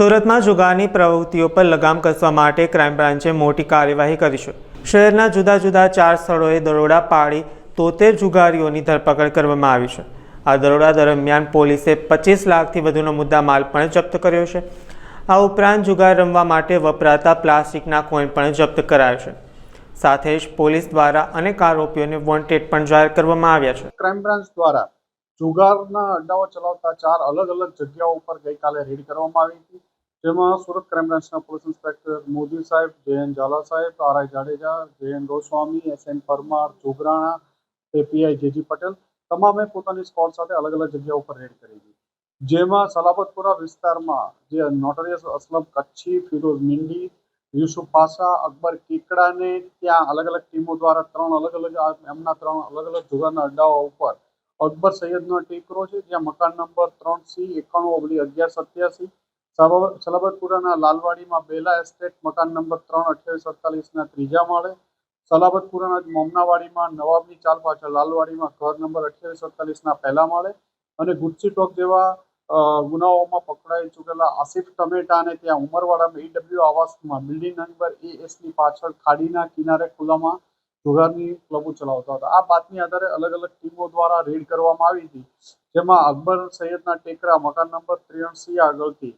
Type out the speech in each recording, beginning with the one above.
સુરતમાં જુગારની પ્રવૃત્તિઓ પર લગામ કસવા માટે ક્રાઇમ બ્રાન્ચે મોટી કાર્યવાહી કરી છે. શહેરના જુદા જુદા ચાર સ્થળોએ દરોડા પાડી તોતેર જુગારીઓની ધરપકડ કરવામાં આવી છે. આ દરોડા દરમિયાન પોલીસે પચીસ લાખથી વધુનો મુદ્દા માલ પણ જપ્ત કર્યો છે. આ ઉપરાંત જુગાર રમવા માટે વપરાતા પ્લાસ્ટિકના કોઈન પણ જપ્ત કરાયો છે. સાથે જ પોલીસ દ્વારા અનેક આરોપીઓને વોન્ટેડ પણ જાહેર કરવામાં આવ્યા છે. ક્રાઇમ બ્રાન્ચ દ્વારા જુગારના અડ્ડાઓ ચલાવતા ચાર અલગ અલગ જગ્યાઓ ઉપર ગઈકાલે રેડ કરવામાં આવી હતી. જેમાં સુરત ક્રાઇમ બ્રાન્ચના પોલીસ ઇન્સ્પેક્ટર મોદી સાહેબ, જયંત ઝાલા સાહેબ R I Jadeja, Jayant Goswami, S N Parmar, Jograna API J G Patel તમામે પોતાની સ્કોડ સાથે અલગ અલગ જગ્યા ઉપર રેડ કરી હતી જેમાં સલાબતપુરા વિસ્તારમાં જે નોટરિયસ અસલમ, કચ્છી, ફિરોઝ મિંડી, યુસુફ પાસા, અકબર કેકડાને ત્યાં અલગ અલગ ટીમો દ્વારા ત્રણ અલગ અલગ, એમના ત્રણ અલગ અલગ જુગારના અડ્ડાઓ ઉપર અકબર સૈયદનો ટેકરો છે, જ્યાં મકાન નંબર ત્રણ સી એકાણું ઓગણી અગિયાર સત્યાસી સલાબતપુરાના લાલવાડીમાં બેલા એસ્ટેટ, મકાન નંબર ત્રણ અઠ્યાવીસ અડતાલીસના ત્રીજા માળે, સલાબતપુરાના મોમનાવાડીમાં નવાબની ચાલ પાછળ લાલવાડીમાં ઘર નંબર અઠ્યાવીસ અડતાલીસના પહેલા માળે અને ગુજસી ટોક જેવા ગુનાઓમાં પકડાઈ ચૂકેલા આસિફ ટમેટાને ત્યાં ઉમરવાડામાં ઈડબ્લ્યુ આવાસમાં બિલ્ડિંગ નંબર એ એસની પાછળ ખાડીના કિનારે ખુલ્લામાં જુગારની ક્લબો ચલાવતા હતા. આ બાતમી આધારે અલગ અલગ ટીમો દ્વારા રેડ કરવામાં આવી હતી. જેમાં અકબર સૈયદના ટેકરા, મકાન નંબર ત્રેસી આગળથી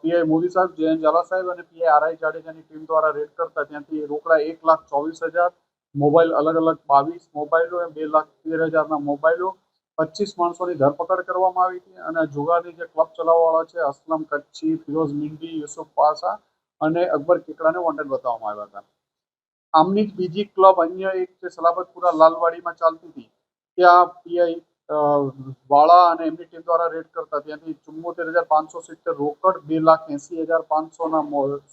પીઆઈ મોદી સાહેબ, જયંત ઝાલા સાહેબ અને પીઆઈ આર આઈ જાડેજાની ટીમ દ્વારા રેડ કરતા. ત્યાંથી રોકડા એક લાખ ચોવીસ હજાર, મોબાઈલ અલગ અલગ બાવીસ મોબાઈલો બે લાખ તેર હજારના મોબાઈલો. પચીસ માણસોની ધરપકડ કરવામાં આવી હતી અને જુગારની જે ક્લબ ચલાવવાવાળા છે, અસલમ કચ્છી, ફિરોઝ મિંડી, યુસુફ પાસા અને અકબર કેકડાને વોન્ટેડ બતાવવામાં આવ્યા હતા. આમની જ બીજી ક્લબ અન્ય એક જે સલાબતપુરા લાલવાડીમાં ચાલતી હતી. ત્યાં પીઆઈ વાળા અને એમની ટીમ દ્વારા રેડ કરતા. ત્યાંથી ચુમ્મોતેર હજાર પાંચસો સિત્તેર રોકડ, બે લાખ એંસી હજાર પાંચસોના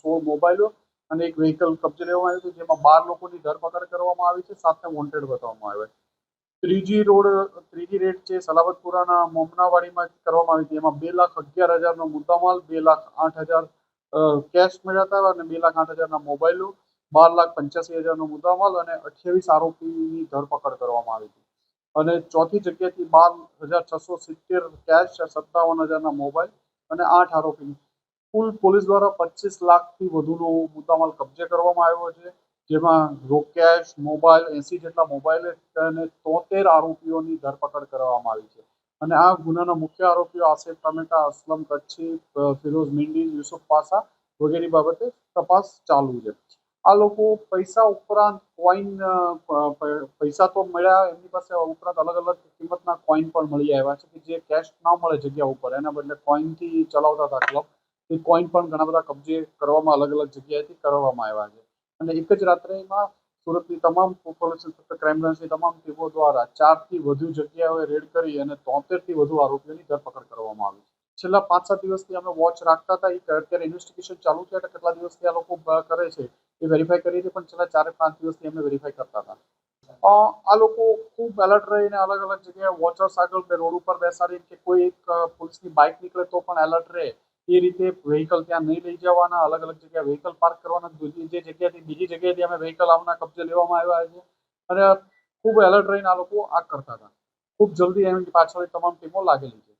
સોળ મોબાઈલો અને એક વ્હીકલ કબજે લેવામાં આવ્યું હતું, જેમાં બાર લોકોની ધરપકડ કરવામાં આવી છે, સાથે વોન્ટેડ બતાવવામાં આવ્યા ત્રીજી રોડ, ત્રીજી રેડ છે સલાબતપુરાના મોમનાવાડીમાં કરવામાં આવી હતી. એમાં બે લાખ અગિયાર હજારનો મુદ્દામાલ, બે લાખ આઠ હજાર કેશ મેળવતા હતા અને બે લાખ આઠ હજારના મોબાઈલો બાર લાખ પંચ્યાસી હજારનો મુદ્દામાલ અને અઠ્યાવીસ આરોપીની ધરપકડ કરવામાં આવી હતી. અને ચોથી જગ્યાએથી બાર હજાર છસો સિત્તેર કેશ સત્તાવન હજારના મોબાઈલ અને આઠ આરોપીની. કુલ પોલીસ દ્વારા પચીસ લાખથી વધુનો મુદ્દામાલ કબજે કરવામાં આવ્યો છે, જેમાં રોકેશ મોબાઈલ, એસી જેટલા મોબાઈલ અને તોતેર આરોપીઓની ધરપકડ કરવામાં આવી છે. અને આ ગુનાના મુખ્ય આરોપીઓ આસિફ ટમેટા, અસલમ કચ્છી, ફિરોઝ મિંડી, યુસુફ પાસા વગેરે બાબતે તપાસ ચાલુ છે. આ લોકો પૈસા ઉપરાંત કોઈન પૈસા તો મળ્યા, એમની પાસે ઉપરાંત અલગ અલગ કિંમતના કોઈન પણ મળી આવ્યા છે કે જે કેશ ના મળે જગ્યા ઉપર. એના બદલે કોઈનથી ચલાવતા હતા ક્લબ એ કોઈન પણ ઘણા બધા કબજે કરવામાં અલગ અલગ જગ્યાએથી કરવામાં આવ્યા છે. અને એક જ રાત્રેમાં સુરતની તમામ પોલીસ ક્રાઇમ બ્રાન્ચની તમામ ટીમો દ્વારા ચારથી વધુ જગ્યાઓએ રેડ કરી અને તોતેરથી વધુ આરોપીઓની ધરપકડ કરવામાં આવી છેલ્લા પાંચ સાત દિવસથી અમે વોચ રાખતા હતા. એ અત્યારે ઇન્વેસ્ટિગેશન ચાલુ છે. એટલે કેટલા દિવસથી આ લોકો કરે છે? એ વેરીફાઈ કરીએ છીએ પણ છેલ્લા ચાર પાંચ દિવસથી અમે વેરીફાઈ કરતા હતા અ, આ લોકો ખૂબ એલર્ટ રહીને અલગ અલગ જગ્યાએ વોચર્સ આગળ બે રોડ ઉપર બેસાડી કે કોઈ એક અ, પોલીસની બાઇક નીકળે તો પણ એલર્ટ રહે એ રીતે વ્હીકલ ત્યાં નહીં લઈ જવાના અલગ અલગ જગ્યાએ વ્હીકલ પાર્ક કરવાના દૂજી- જે જગ્યાએથી બીજી જગ્યાએથી અમે વ્હીકલ આવના કબજે લેવામાં આવ્યા છે અને ખૂબ એલર્ટ રહીને આ લોકો આ કરતા હતા ખૂબ જલ્દી એમની પાછળ તમામ ટીમો લાગેલી છે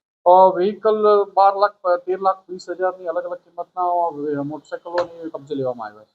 વ્હીકલ બાર લાખ તેર લાખ વીસ હજારની અલગ અલગ કિંમતના મોટરસાઇકલોની કબજે લેવામાં આવ્યા છે